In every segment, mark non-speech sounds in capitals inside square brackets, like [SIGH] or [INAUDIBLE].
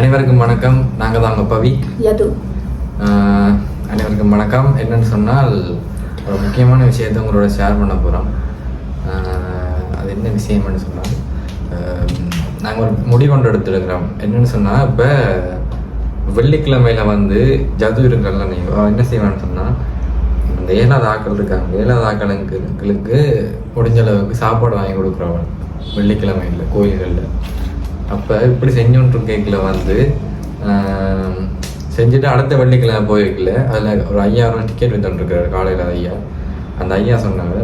அனைவருக்கும் வணக்கம். நாங்கள் தான் உங்கள் பவி யது அனைவருக்கும் வணக்கம். என்னன்னு சொன்னால் ஒரு முக்கியமான விஷயத்தை உங்களோட ஷேர் பண்ண போகிறோம் அது என்ன விஷயம்னு சொன்னால் நாங்கள் ஒரு முடிவொன்று எடுத்துருக்கிறோம். என்னன்னு சொன்னால் இப்போ வெள்ளிக்கிழமையில வந்து ஜது இருக்கல நீங்கள் என்ன செய்வான்னு சொன்னால் இந்த ஏழாவது ஆக்கள் இருக்காங்க. ஏழாவது ஆக்களுங்களுக்கு முடிஞ்ச அளவுக்கு சாப்பாடு வாங்கி கொடுக்குறவன் வெள்ளிக்கிழமையில் கோயில்களில். அப்போ இப்படி செஞ்சோன்ற கேக்கில் வந்து செஞ்சுட்டு அடுத்த வெள்ளிக்கிழமை போயிருக்கல. அதில் ஒரு ஐயாயிரம் டிக்கெட் வித்துட்டுருக்காரு காலையில் ஐயா. அந்த ஐயா சொன்னாங்க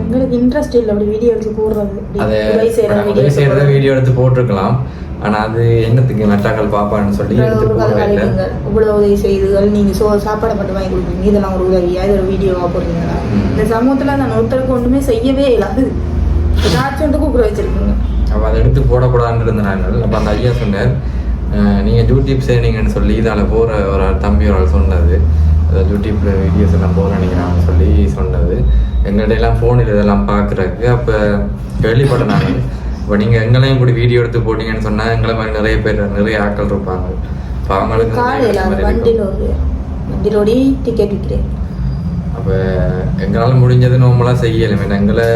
எங்களுக்கு இன்ட்ரெஸ்ட் இல்லை அப்படி வீடியோ எடுத்து போடுறது. அதை உதவி செய்யறத வீடியோ எடுத்து போட்டிருக்கலாம். ஆனால் அது என்னத்துக்கு மெட்டாக்கள் பாப்பான்னு சொல்லி எடுத்து போடவே இல்லை. இவ்வளவு உதவி செய்துகள் நீங்க சோ சாப்பாடை மட்டும் வாங்கி கொடுக்குறீங்க. இதெல்லாம் ஒரு உதவியா? இது ஒரு வீடியோவா போடுறீங்களா. இந்த சமூகத்துல நான் ஒருத்தருக்கு ஒண்ணுமே செய்யவே இல்லாது வந்து கூப்பிட வச்சிருக்கீங்க. அப்போ அதை எடுத்து போடக்கூடாதுன்னு இருந்தாங்க அப்போ அந்த ஐயா சொன்னார் நீங்க யூடியூப் செய்றீங்கன்னு சொல்லி இதால் போகிற ஒரு தம்பி ஒரு ஆள் சொன்னது அதாவது யூடியூப்ல வீடியோஸ் எல்லாம் போகிறேன் சொல்லி சொன்னது எங்கள்கிட்ட எல்லாம் ஃபோனில் இதெல்லாம் பார்க்குறதுக்கு அப்போ கேள்விப்பட்டேன் நான். இப்போ நீங்கள் எங்களையும் இப்படி வீடியோ எடுத்து போட்டீங்கன்னு சொன்னால் எங்களை மாதிரி நிறைய பேர் நிறைய ஆட்கள் இருப்பாங்க. இப்போ அவங்களுக்கு டிக்கெட் விற்கிறேன் அப்போ எங்களால் முடிஞ்சது நார்மலாக செய்யலை. எங்களை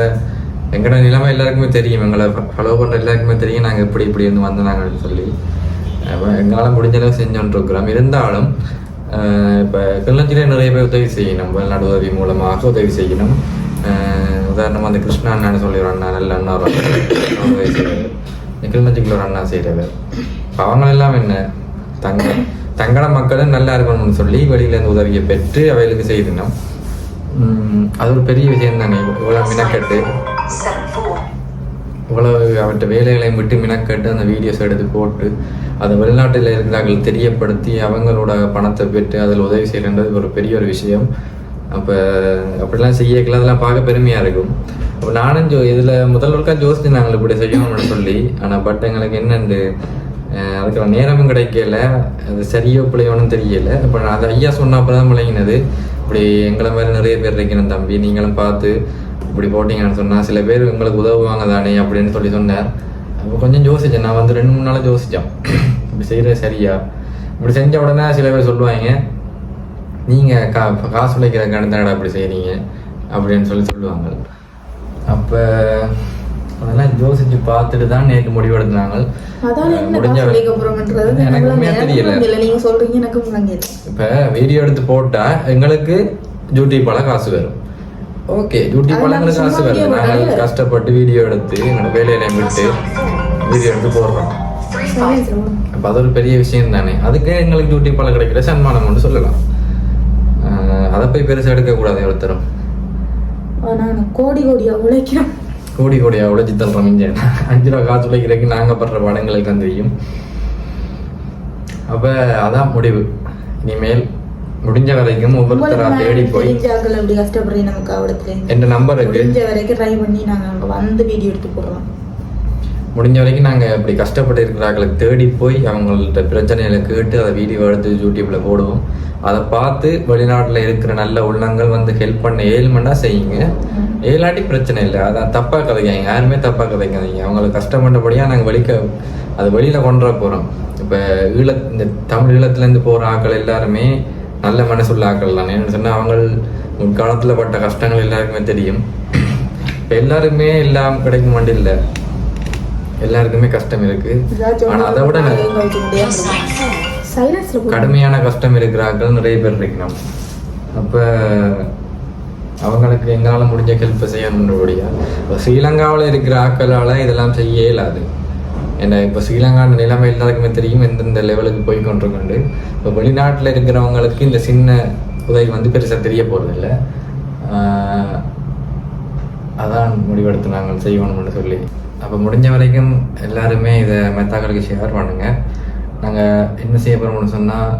எங்களோட நிலைமை எல்லாருக்குமே தெரியும். எங்களை ஃபாலோ பண்ணுற எல்லாருக்குமே தெரியும். நாங்கள் இப்படி இப்படி இருந்து வந்தனாங்கன்னு சொல்லி. அப்ப எங்களால் முடிஞ்ச அளவு செஞ்சோன்ட்ருக்கிறோம். இருந்தாலும் இப்போ கிளர்ச்சியிலே நிறைய பேர் உதவி செய்யணும். வெளிநாடு உதவி மூலமாக உதவி செய்யணும். உதாரணமாக அந்த கிருஷ்ணா அண்ணான்னு சொல்லி ஒரு அண்ணா நல்ல அண்ணா ஒரு உதவி கிளிநொச்சிக்குள்ள ஒரு அண்ணா செய்கிறது இப்போ அவங்களெல்லாம் என்ன? தங்க தங்கள மக்களும் நல்லா இருக்கணும்னு சொல்லி வெளியிலேருந்து உதவியை பெற்று அவைகளுக்கு செய்தினோம் அது ஒரு பெரிய விஷயம் தானே இவ்வளோ மினக்கட்டு. இவ்வளவு அவற்றை வேலைகளையும் விட்டு மினக்கட்டு அந்த வீடியோஸ் எடுத்து போட்டு அதை வெளிநாட்டில் இருந்தார்கள் தெரியப்படுத்தி அவங்களோட பணத்தை பெற்று அதில் உதவி செய்யறது ஒரு பெரிய ஒரு விஷயம். அப்போ அப்படிலாம் செய்யக்கல அதெல்லாம் பார்க்க பெருமையாக இருக்கும். அப்போ நானும் ஜோ இதில் முதல் ஒருக்கா நாங்கள் இப்படி செய்யணும்னு சொல்லி ஆனால் பட் எங்களுக்கு என்னண்டு அதுக்கான நேரமும் கிடைக்கல அது சரியோ பிள்ளையோன்னு தெரியல. இப்போ நான் அது ஐயா சொன்னப்போ தான் விளங்கினது. இப்படி எங்களை மாதிரி நிறைய பேர் இருக்கணும் தம்பி. நீங்களும் பார்த்து இப்படி போட்டீங்கன்னு சொன்னால் சில பேர் உங்களுக்கு உதவுவாங்க தானே அப்படின்னு சொல்லி சொன்னார். அப்போ கொஞ்சம் யோசித்தேன் நான் வந்து ரெண்டு மூணு நாளாக யோசித்தேன் இப்படி செய்கிறது சரியா? இப்படி செஞ்ச உடனே சில பேர் சொல்லுவாங்க நீங்கள் கா காசு உழைக்கிற கணத்தாடா இப்படி செய்கிறீங்க அப்படின்னு சொல்லி சொல்லுவாங்க. அப்போ அதெல்லாம் யோசிச்சு பார்த்துட்டு தான் நேற்று முடிவெடுத்தாங்க. அதான் என்ன முடிஞ்ச காசு உழைக்க போறோம்ன்றது? எனக்கு உண்மையா தெரியல. நீங்க சொல்றீங்க எனக்கு முழங்கியது இப்போ வீடியோ எடுத்து போட்டா எங்களுக்கு யூடியூப்பால காசு வரும். ஓகே எங்களுக்கு நம்ம காசு video நாங்கள். கஷ்டப்பட்டு வீடியோ எடுத்து என்னோட வேலையிலையும் விட்டு வீடியோ எடுத்து போடுறோம். அப்போ அது ஒரு பெரிய விஷயம் தானே. அதுக்கு எங்களுக்கு யூடியூப்பால கிடைக்கிற சன்மானம் ஒன்று சொல்லலாம். அதை போய் பெருசாக எடுக்கக்கூடாது ஒருத்தரும். நான் கோடி கோடியா உழைக்கிறேன். கோடி கோடியா உழைச்சி தள்ளுறோம் இங்கே. அஞ்சு ரூபா காசு உழைக்கிறதுக்கு நாங்கள் படுற படங்களுக்கு தெரியும் அப்போ அதான் முடிவு. இனிமேல் முடிஞ்ச வரைக்கும் ஒவ்வொருத்தரா தேடி போய் எப்படி கஷ்டப்படுறீங்க நமக்கு அவடத்துல எந்த நம்பருக்கு முடிஞ்ச வரைக்கும் ட்ரை பண்ணி நாங்க அங்க வந்து வீடியோ எடுத்து போடுறோம். முடிஞ்ச வரைக்கும் நாங்கள் இப்படி கஷ்டப்பட்டு இருக்கிறார்களுக்கு தேடி போய் அவங்கள்ட்ட பிரச்சனைகளை கேட்டு அதை வீடியோ எடுத்து யூடியூப்பில் போடுவோம். அதை பார்த்து வெளிநாட்டில் இருக்கிற நல்ல உள்ளங்கள் வந்து ஹெல்ப் பண்ண ஏழுமண்டா செய்யுங்க. ஏழாட்டி பிரச்சனை இல்லை. அதான் தப்பாக கதைக்காங்க யாருமே தப்பாக கதைக்காதீங்க. அவங்களுக்கு கஷ்டப்பட்டபடியாக நாங்கள் வெளிக்க அது வெளியில் கொண்டு வர போகிறோம் இப்போ ஈழ இந்த தமிழ் ஈழத்துலேருந்து போகிற ஆட்கள் எல்லாருமே நல்ல மனசுள்ள ஆக்கள் தான்? ஏன்னு சொன்னால் அவங்க முற்காலத்தில் பட்ட கஷ்டங்கள் எல்லாருக்குமே தெரியும். இப்போ எல்லாருமே எல்லாம் கிடைக்க மாட்டில்லை எல்லாருக்குமே கஷ்டம் இருக்கு. ஆனா அதை விட கடுமையான கஷ்டம் இருக்கிறார்கள் நிறைய பேர் இருக்கணும். அப்ப அவங்களுக்கு எங்களால முடிஞ்ச ஹெல்ப் செய்யணுன்றபடியா இப்போ ஸ்ரீலங்காவில் இருக்கிற ஆக்களால இதெல்லாம் செய்ய இயலாது ஏன்னா இப்போ ஸ்ரீலங்கா நிலைமை எல்லாருக்குமே தெரியும் எந்தெந்த லெவலுக்கு போய் கொண்டிருக்கண்டு இப்போ வெளிநாட்டில் இருக்கிறவங்களுக்கு இந்த சின்ன உதவி வந்து பெருசாக தெரிய போகிறதில்ல அதான் முடிவெடுத்து நாங்கள் செய்யணும்னு சொல்லி அப்போ முடிஞ்ச வரைக்கும் எல்லாருமே இதை மெத்தாக்களுக்கு ஷேர் பண்ணுங்க. நாங்கள் என்ன செய்ய போகிறோம்னு சொன்னால்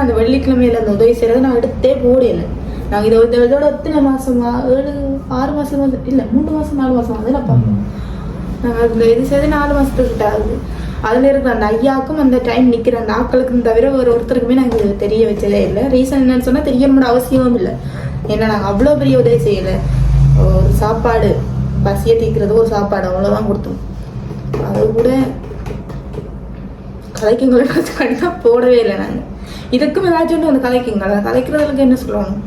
வந்து வெள்ளிக்கிழமையில அந்த உதவி செய்யறது நான் எடுத்தே போடல. நாங்க இதை இதோட இதோட எத்தனை மாசமா? ஏழு ஆறு மாசமா இல்ல மூணு மாசம் நாலு மாசம் ம். நாங்க இது செய்து நாலு மாசத்துக்கு கிட்ட ஆகுது. அதில் இருக்கிற அந்த ஐயாக்கும் அந்த டைம் நிற்கிற அந்த ஆக்களுக்கும் தவிர ஒரு ஒருத்தருக்குமே நாங்கள் தெரிய வச்சதே இல்லை. ரீசன் என்னன்னு சொன்னால் தெரியணும்னு அவசியமும் இல்லை. ஏன்னா நாங்கள் அவ்வளோ பெரிய உதவி செய்யலை. ஒரு சாப்பாடு பசியை தீர்க்கிறது ஒரு சாப்பாடு அவ்வளோதான் கொடுத்தோம். அது கூட கலைக்குங்களை [LAUGHS] கண்டிப்பாக போடவே இல்லை நாங்கள் இதுக்கும் ஏதாச்சும் ஒன்று அந்த கலைக்குங்கள். அதை கலைக்கிறதுக்கு என்ன சொல்லணும்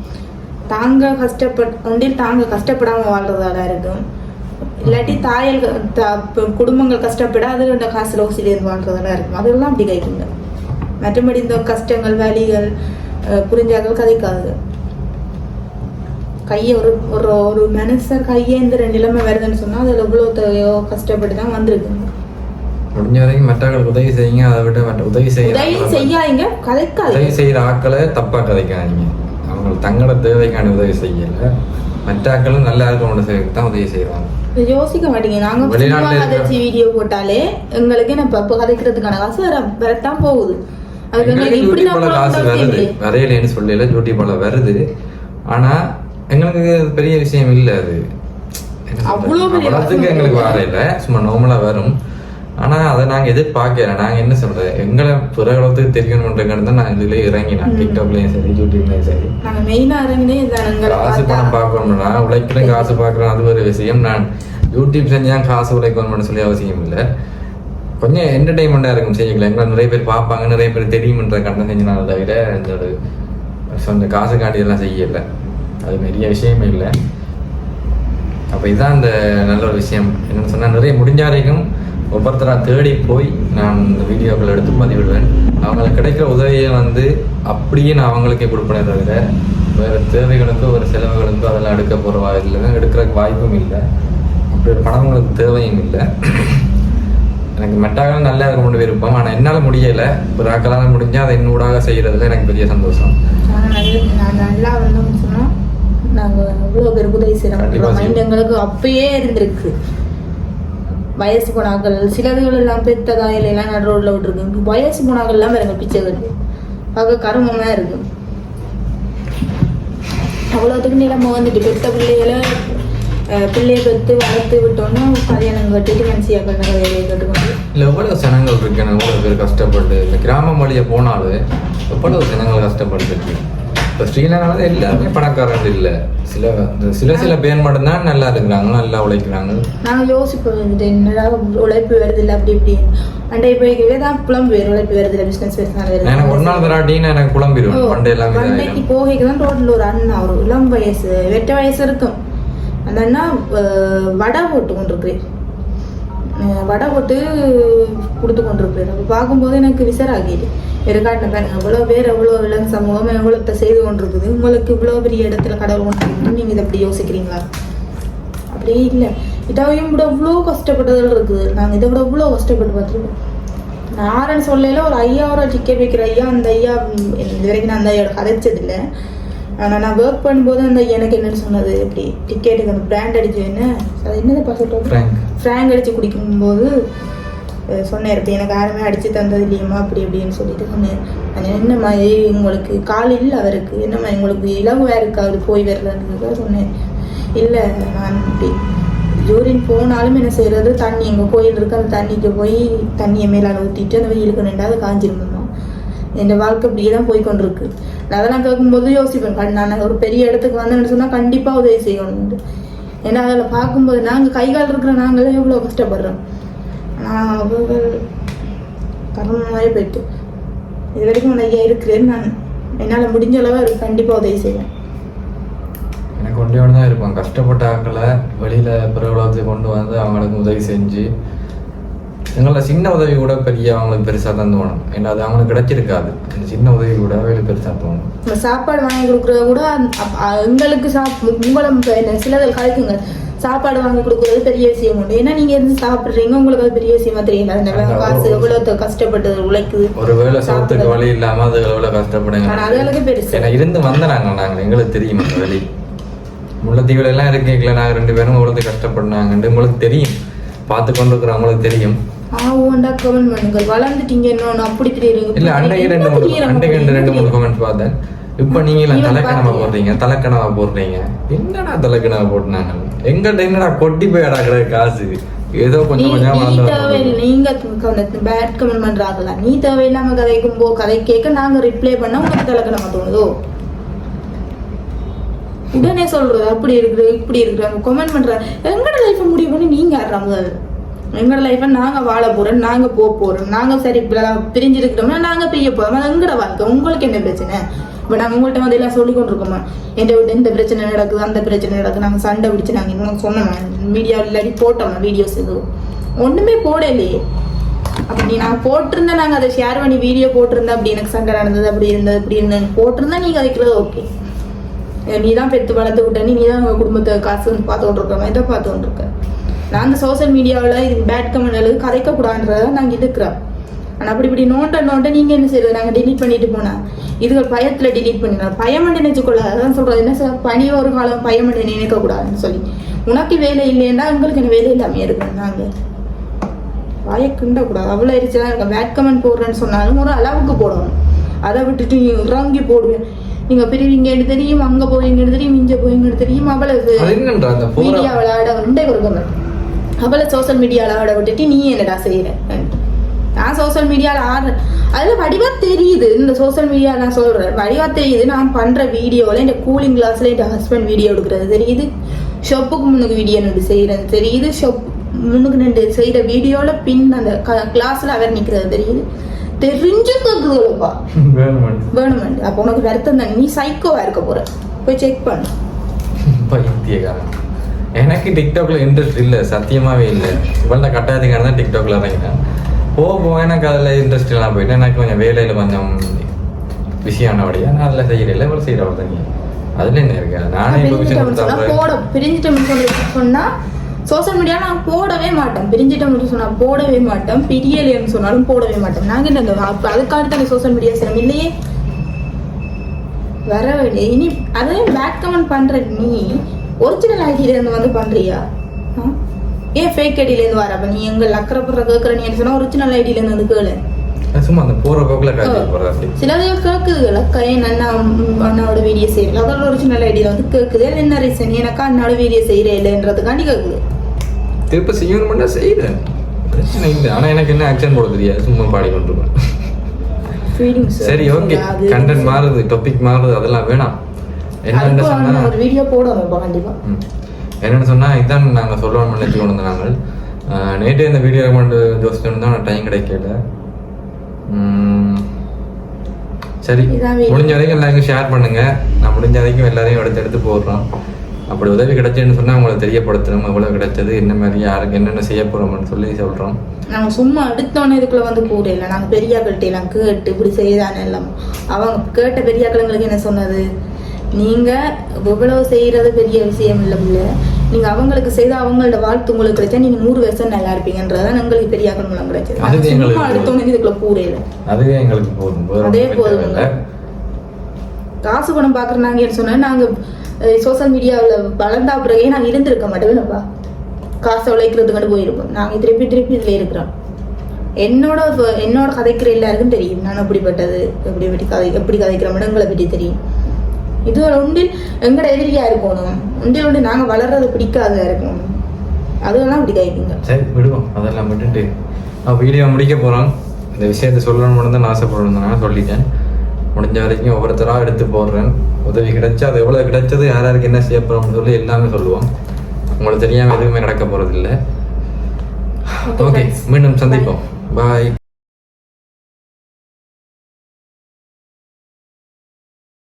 தாங்க கஷ்டப்பட் ஒன்றில் தாங்க கஷ்டப்படாமல் வாழ்றதால இருக்கும் இல்லாட்டி தாயல் குடும்பங்கள் கஷ்டப்பட அது அந்த காசுல ஊசிலேருந்து வாழ்றதால இருக்கும். அதெல்லாம் அப்படி கைக்குங்க மற்றபடி இந்த கஷ்டங்கள் வலிகள் புரிஞ்சாக்கள் கதைக்காது கையை ஒரு ஒரு ஒரு மனுஷன் கையை இந்த ரெண்டு நிலைமை வருதுன்னு சொன்னா அதுல எவ்வளோ தேவையோ கஷ்டப்பட்டு தான் வந்திருக்குங்க முடிஞ்ச வரைக்கும் மற்றவர்களுக்கு உதவி செய்யுங்க அதை விட மற்ற உதவி செய்ய உதவி செய்யாதீங்க கதைக்காது உதவி செய்யற ஆட்களை தப்பா கதைக்காதீங்க. அவங்க தங்களோட தேவைக்கான உதவி செய்யல. மற்ற ஆட்களும் நல்லா இருக்கவங்க செய்ய தான் உதவி செய்யறாங்க இது யோசிக்க மாட்டீங்க. நாங்க கதைச்சு வீடியோ போட்டாலே எங்களுக்கு என்ன இப்போ கதைக்கிறதுக்கான காசு வர வரத்தான் போகுது. நம்ம காசு வருது. வரையிலேன்னு சொல்லல யூடியூப்ல வருது. ஆனா எங்களுக்கு அது பெரிய விஷயம் இல்ல அது? அவ்வளோ எங்களுக்கு. வர இல்ல. சும்மா நார்மலா வரும். ஆனா அதை நாங்க எதிர்பார்க்கல. நாங்க என்ன சொல்றது? எங்களை பிறகுலத்துக்கு தெரியணுன்றதுக்காக தான் நான் இதுல இறங்கினேன். டிக்டாக்லயும் சரி யூடியூப்லயும் சரி. காசு பணம் பார்க்கணும்னா உழைக்கிறேன் காசு பார்க்கறேன் அது ஒரு விஷயம். நான் யூடியூப் செஞ்சா காசு உழைக்கணும்னு சொல்லி அவசியம் இல்லை. கொஞ்சம் என்டர்டைன்மெண்ட்டாக இருக்கும் செய்யல எங்களை நிறைய பேர் பார்ப்பாங்க நிறைய பேர் தெரியுமன்ற கண்டம் செஞ்சனால தவிர இந்த ஒரு சொந்த காசு காட்டி எல்லாம் செய்யலை. அது பெரிய விஷயமே இல்லை. அப்போ இதுதான் அந்த நல்ல ஒரு விஷயம். என்னன்னு சொன்னால் நிறைய முடிஞ்ச வரைக்கும் ஒவ்வொருத்தராக தேடி போய் நான் இந்த வீடியோக்கள் எடுத்து பதிவிடுவேன். அவங்களுக்கு கிடைக்கிற உதவியை வந்து அப்படியே நான் அவங்களுக்கே கொடுப்பேனே தவிர வேறு தேவைகளுக்கோ ஒரு செலவுகளுக்கோ அதெல்லாம் எடுக்க போகிற இல்லை எடுக்கிறதுக்கு வாய்ப்பும் இல்லை. அப்படி ஒரு பணம் உங்களுக்கு தேவையும் இல்லை. எனக்கு மெட்டாக நல்லா இருக்க கொண்டு விருப்பம் ஆனால் என்னால் முடியலை. ஒரு ஆக்களால் முடிஞ்சால் அதை என்னூடாக செய்கிறதுல எனக்கு பெரிய சந்தோஷம். நான் நல்லா வந்தோம்னு சொன்னா நாங்க எவ்வளவு பேர் உதவி. மைண்ட் எங்களுக்கு அப்பயே இருந்திருக்கு. வயசு போனாக்கள் சிலதுகள் எல்லாம் பெத்ததா இல்லைலாம் நடு ரோட்ல விட்டுருக்கு. வயசு போனாக்கள்லாம் பாருங்க பிச்சைகள். பார்க்க கருமமா இருக்கு. அவ்வளோத்துக்கு நிலம வந்துட்டு பெத்த பிள்ளைகளை பிள்ளையை பெற்று வளர்த்து விட்டோன்னா கல்யாணம் கட்டிட்டு மனசியாக்கள் நிறைய வேலையை கட்டுக்கொண்டு இல்லை எவ்வளவு ஜனங்கள் இருக்கு? எவ்வளோ பேர் கஷ்டப்பட்டு இந்த கிராம வழியை போனாலும் எவ்வளவு ஜனங்கள் கஷ்டப்பட்டு இப்போ ஸ்ரீலங்காவில் எல்லாருமே பணக்காரங்க இல்லை. சில சில சில பேர் மட்டும்தான் நல்லா இருக்கிறாங்க நல்லா உழைக்கிறாங்க. நாங்கள் யோசிப்போம் வந்துட்டு என்னடா உழைப்பு வருது இல்லை அப்படி இப்படி. அண்டை போய் தான் புலம்பு வேறு உழைப்பு வருது இல்லை பிஸ்னஸ் வருது எனக்கு ஒரு நாள் தராட்டின்னு எனக்கு குழம்பிடுவேன் பண்டை எல்லாமே பண்டைக்கு போகைக்கு தான் ரோட்ல ஒரு அண்ணா ஒரு இளம் வயசு வெட்ட வயசு இருக்கும். அந்த அண்ணா வடை போட்டு கொண்டிருக்கு வடை போட்டு கொடுத்து கொண்டிருப்பேன் அப்போ பார்க்கும்போது எனக்கு விசராகிடு இருக்காட்டின பாருங்க எவ்வளோ பேர் எவ்வளோ இளம் சமூகம் எவ்வளோத்த செய்து கொண்டிருக்குது? உங்களுக்கு இவ்வளோ பெரிய இடத்துல கடவுள் கொண்டு நீங்கள் இதை அப்படி யோசிக்கிறீங்களா? அப்படியே இல்லை. இதாவையும் விட இவ்வளோ கஷ்டப்பட்டதில் இருக்குது. நாங்கள் இதை விட இவ்வளோ கஷ்டப்பட்டு பார்த்துருக்கோம். நான் யாருன்னு சொல்லல ஒரு ஐயாவோட டிக்கெட் வைக்கிற ஐயா அந்த ஐயா இது வரைக்கும் நான் அந்த ஐயாவோட கதைச்சதில்லை. ஆனால் நான் ஒர்க் பண்ணும்போது அந்த எனக்கு என்னன்னு சொன்னது இப்படி டிக்கெட்டுக்கு அந்த பிராண்ட் அடிச்சு என்ன அது என்னது Frank. ஃப்ராங்க் அடித்து குடிக்கும்போது சொன்னேன் இப்படி எனக்கு யாருமே அடித்து தந்தது இல்லையம்மா அப்படி இப்படின்னு சொல்லிட்டு சொன்னேன். என்ன மாதிரி உங்களுக்கு கால் இல்லை அவருக்கு. என்னம்மா உங்களுக்கு இலகுவாக இருக்கு அவர் போய் வரலன்றதுக்காக சொன்னேன். இல்லை நான் இப்படி யூரின் போனாலும் என்ன செய்யறது தண்ணி எங்கள் கோயில் இருக்கு அந்த தண்ணிக்கு போய் தண்ணியை மேலால ஊற்றிட்டு அந்த வெயிலுக்கு ரெண்டாவது காஞ்சிருந்தோம் என் வாழ்க்கை இப்படியே தான் போய் கொண்டிருக்கு நான் அதெல்லாம் கேட்கும்போது யோசிப்பேன் நான் ஒரு பெரிய இடத்துக்கு வந்தேன்னு சொன்னால் கண்டிப்பாக உதவி செய்யணும் ஏன்னா அதில் பார்க்கும்போது நாங்கள் கை கால் இருக்கிற நாங்களே எவ்வளோ கஷ்டப்படுறோம். நான் அவர்கள் கர்மமாகவே போயிட்டு இது வரைக்கும் நிறைய இருக்கிறேன்னு நான் என்னால் முடிஞ்ச அளவு அவருக்கு கண்டிப்பாக உதவி செய்வேன். எனக்கு ஒன்றையோடு தான் இருப்பான் கஷ்டப்பட்ட ஆக்களை வெளியில் பிரபலத்துக்கு கொண்டு வந்து அவங்களுக்கு உதவி செஞ்சு எங்களோட சின்ன உதவி கூட பெரிய அவங்களுக்கு பெருசாக தான் தோணும். ஏன்னா அது அவங்களுக்கு கிடைச்சிருக்காது. சின்ன உதவி கூட வெளியில் பெருசாக தோணும். சாப்பாடு வாங்கி கொடுக்குறத கூட எங்களுக்கு சாப் உங்களை சிலதில் கலைக்குங்க சாப்பாடு வாங்கி கொடுக்குறது பெரிய விஷயம் உண்டு. ஏன்னா நீங்க இருந்து சாப்பிடுறீங்க? உங்களுக்கு அது பெரிய விஷயமா தெரியல. காசு எவ்வளவு கஷ்டப்பட்டு உழைக்குது. ஒரு வேளை சோத்துக்கு வழி இல்லாமல் அது எவ்வளோ கஷ்டப்படுங்க. அதுகளுக்கு பெருசு. ஏன்னா இருந்து வந்தனாங்க நாங்கள் எங்களுக்கு தெரியும் அந்த வழி. முள்ளத்தீவுல எல்லாம் இருக்கீங்களா நாங்கள் ரெண்டு பேரும் எவ்வளவு கஷ்டப்பட்டாங்கன்ட்டு உங்களுக்கு தெரியும். பார்த்து கொண்டு இருக்கிறவங்களுக்கு தெரியும். ஆவோண்டா கமெண்ட் பண்ணுங்க. வளர்ந்துட்டீங்க இன்னொன்னு அப்படி தெரியுங்க இல்ல அன்னைக்கு ரெண்டு மூணு அன்னைக்கு ரெண்டு ரெண்டு மூணு கமெண்ட் பார்த்தேன். இப்ப நீங்க எல்லாம் நீங்க தலைக்கணமா. போடுறீங்க. தலைக்கணமா போடுறீங்க. என்னடா தலைக்கணமா போட்டுனாங்க? எங்கிட்ட என்னடா கொட்டி போய் அடக்குற காசு? ஏதோ கொஞ்சம் கொஞ்சம் நீங்க பேட் கமெண்ட் பண்றாங்களா நீ தேவையில்லாம கதைக்கும் போ கதை கேட்க நாங்க ரிப்ளை பண்ணா உங்களுக்கு தலைக்கணமா தோணுதோ? உடனே சொல்றது அப்படி இருக்குது இப்படி இருக்குது. கமெண்ட் பண்ற எங்கட லைஃப் முடிவு பண்ணி நீங்க ஆடுற எங்களோட லைஃப்பை நாங்கள் வாழ போகிறோம் நாங்கள் போக போகிறோம் நாங்கள் சரி இப்ப பிரிஞ்சிருக்கிறோம்னா பிரிய போகிறோம் அது எங்களோட வாழ்க்கை? உங்களுக்கு என்ன பிரச்சனை? இப்போ நாங்கள் உங்கள்கிட்ட வந்து எல்லாம் சொல்லி கொண்டிருக்கோமா? எந்த விட்டு இந்த பிரச்சனை நடக்குது அந்த பிரச்சனை நடக்குது. நாங்கள் சண்டை பிடிச்சி நாங்கள் இன்னும் சொன்னோம் மீடியாவில் இல்லாட்டி போட்டோம் வீடியோஸ் எதுவும் ஒன்றுமே போடலையே. அப்படி நான் போட்டிருந்தா நாங்கள் அதை ஷேர் பண்ணி வீடியோ போட்டிருந்தா அப்படி எனக்கு சண்டை நடந்தது அப்படி இருந்தது இப்படி இருந்தது. போட்டிருந்தா நீங்கள் வைக்கிறது ஓகே நீ தான் பெற்று வளர்த்து விட்ட நீ தான் உங்கள் குடும்பத்தை காசு வந்து பார்த்து கொண்டிருக்க மாதிரி தான் பார்த்து கொண்டிருக்க நான் அந்த சோஷியல் மீடியாவில் இது பேட் கமெண்ட் எழுது கதைக்க கூடாதுன்றதை நாங்கள் இருக்கிறோம் ஆனால் அப்படி இப்படி நோண்ட நோண்ட நீங்கள் என்ன செய்யறது? நாங்கள் delete பண்ணிட்டு போனா இதுகள் பயத்தில் delete பண்ணிடலாம் பயமண்டு நினைச்சுக்கொள்ள அதான் சொல்றது. என்ன சார்? பனி ஒரு காலம் பயமண்டு நினைக்கக்கூடாதுன்னு சொல்லி. உனக்கு வேலை இல்லைன்னா எங்களுக்கு என்ன வேலை இல்லாமல் இருக்கணும் நாங்கள் வாயை கிண்டக்கூடாது. அவ்வளோ எரிச்சலாக இருக்க பேட் கமெண்ட் போடுறேன்னு சொன்னாலும் ஒரு அளவுக்கு போடணும். அதை விட்டுட்டு நீ இறங்கி போடுவேன் நீங்க பிரிவீங்கன்னு தெரியும் அங்க போவீங்கன்னு தெரியும் இங்க போவீங்கன்னு தெரியும். அவ்வளவு மீடியா விளையாட உண்டே ஒரு கமெண்ட் அவளை சோஷியல் மீடியாவில் விளையாட விட்டுட்டு நீ என்னடா செய்யற நான் சோஷியல் மீடியாவில் ஆடுறேன். அதுல வடிவா தெரியுது. இந்த சோஷியல் மீடியா நான் சொல்றேன். வடிவா தெரியுது. நான் பண்ற வீடியோல இந்த கூலிங் கிளாஸ்ல என் ஹஸ்பண்ட் வீடியோ எடுக்கிறது தெரியுது. ஷொப்புக்கு முன்னுக்கு வீடியோ நின்று செய்யறது தெரியுது. ஷொப் முன்னுக்கு நின்று செய்யற வீடியோல பின் அந்த கிளாஸ்ல அவர் நிக்கிறது தெரியுது. தெரிஞ்சு கேக்குதுப்பா வேணும் வேணுமெண்டு. அப்போ உனக்கு வருத்தம் தான். நீ சைக்கோவா இருக்க போற. போய் செக் பண்ணு. பைத்தியக்காரன் எனக்கு டிக்டாக்ல இன்ட்ரெஸ்ட் இல்லை சத்தியமாவே இல்லை. இவள்ட கட்டாயத்துக்கான தான் டிக்டாக்ல இறங்கினேன் போக போக எனக்கு அதில் இன்ட்ரெஸ்ட் எல்லாம் போயிட்டு எனக்கு கொஞ்சம் வேலையில கொஞ்சம் பிஸியானபடியா நான் அதில் செய்யறதில்ல இவ்வளோ செய்கிறவள் தனியா அதில் என்ன இருக்கு? நானே போட பிரிஞ்சிட்டோம்னு சொல்லி சொன்னா சோஷியல் மீடியா நான் போடவே மாட்டேன். பிரிஞ்சிட்டோம்னு சொன்னா போடவே மாட்டேன். பிரியலைன்னு சொன்னாலும் போடவே மாட்டேன். நாங்க என்ன அப்ப அதுக்காக தானே சோஷியல் மீடியா சிரம் இல்லையே. வர வேண்டிய இனி அதே பேக் கமெண்ட் பண்ற நீ ஒரிஜினல் ஐடியில இருந்து வந்து பண்றியா? ஆ? ஏன் ஃபேக் ஐடியில இருந்து வர? அப்ப நீ எங்க லக்கரப்புற கேக்குற நீ என்ன சொன்னா ஒரிஜினல் ஐடியில இருந்து வந்து கேளு. சும்மா அந்த போகிற போக்கில் போடுற சிலது கேக்குதுல கையன் அண்ணா ம், அண்ணாவோட வீடியோ செய்யல? அதோட ஒரிஜினல் ஐடியில வந்து கேக்குது. என்ன ரீசன் எனக்கா அண்ணாவோட வீடியோ செய்யறே இல்லைன்றதுக்காண்டி கேக்குது. திருப்ப செய்யணும்னா செய்யுறேன். பிரச்சனை இல்லை. ஆனால் எனக்கு என்ன ஆக்ஷன் போட தெரியாது. சும்மா பாடிக்கொண்டிருப்பேன் ஃபீலிங்ஸ் சரி ஓகே. கண்டென்ட் மாறுது டாபிக் மாறுது அதெல்லாம் வேணாம். என்னன்னு சொன்னா ஒரு வீடியோ போடணும் இப்போ கண்டிப்பா. ம். என்னன்னு சொன்னா இதான் நாங்க சொல்லணும்னு நினைச்சு கொண்டு வந்த நாங்கள். நேற்றே இந்த வீடியோ ரெக்கமெண்ட் ஜோசிட்டு தான் டைம் கிடைக்கல. சரி. முடிஞ்ச வரைக்கும் எல்லாருக்கும் ஷேர் பண்ணுங்க. நான் முடிஞ்ச வரைக்கும் எல்லாரையும் எடுத்து எடுத்து போடுறோம். அப்படி உதவி கிடைச்சுன்னு சொன்னா உங்களுக்கு தெரியப்படுத்துறோம் எவ்வளவு கிடைச்சது என்ன மாதிரி யாருக்கு என்னென்ன செய்ய போறோம்னு சொல்லி சொல்றோம். நாங்க சும்மா எடுத்தோன்னே இதுக்குள்ள வந்து கூட இல்லை நாங்க பெரியாக்கள்கிட்ட எல்லாம் கேட்டு இப்படி செய்தானே எல்லாம். அவங்க கேட்ட பெரியாக்கள் எங்களுக்கு என்ன சொன்னது? நீங்க இவ்வளவு செய்யறது பெரிய விஷயம் இல்லை பிள்ளை. நீங்க அவங்களுக்கு செய்த அவங்களோட வாழ்த்து உங்களுக்கு கிடைச்சா நீங்க நூறு வருஷம் நல்லா இருப்பீங்கன்றதான் எங்களுக்கு பெரியாக்கள் மூலம் கிடைச்சது. எடுத்தோன்னே இதுக்குள்ள இல்லை அதுவே எங்களுக்கு போதும். அதே போதும். காசு பணம் பாக்குறாங்கன்னு சொன்னா நாங்க சோஷியல் மீடியாவில் வளர்ந்தா பிறகே நாங்க இருந்திருக்க மாட்டோம்லப்பா காசை உழைக்கிறதுக்கு போயிருப்போம். நாங்க திருப்பி திருப்பி இதுல இருக்கிறோம். என்னோட என்னோட கதைக்கிற எல்லாருக்கும் தெரியும். நான் எப்படிப்பட்டது எப்படி எப்படி கதை எப்படி கதைக்கிற இடங்களை பற்றி தெரியும். இது ஒரு உண்டில் எங்கட எதிரியா இருக்கணும். உண்டில் உண்டு நாங்க வளர்றது பிடிக்காத இருக்கணும். அதெல்லாம் அப்படி கைக்குங்க சரி விடுவோம். அதெல்லாம் விட்டுட்டு வீடியோ முடிக்க போகிறோம் இந்த விஷயத்தை சொல்லணும்னு தான் நான் சொல்லிட்டேன். முடிஞ்ச வரைக்கும் ஒவ்வொருத்தராக எடுத்து போடுறேன். உதவி கிடைச்சா அது எவ்வளோ கிடைச்சது யார் யாருக்கு என்ன செய்ய போகிறோம்னு சொல்லி எல்லாமே சொல்லுவோம். உங்களுக்கு தெரியாமல் எதுவுமே நடக்க போகிறதில்ல ஓகே. மீண்டும் சந்திப்போம். பாய்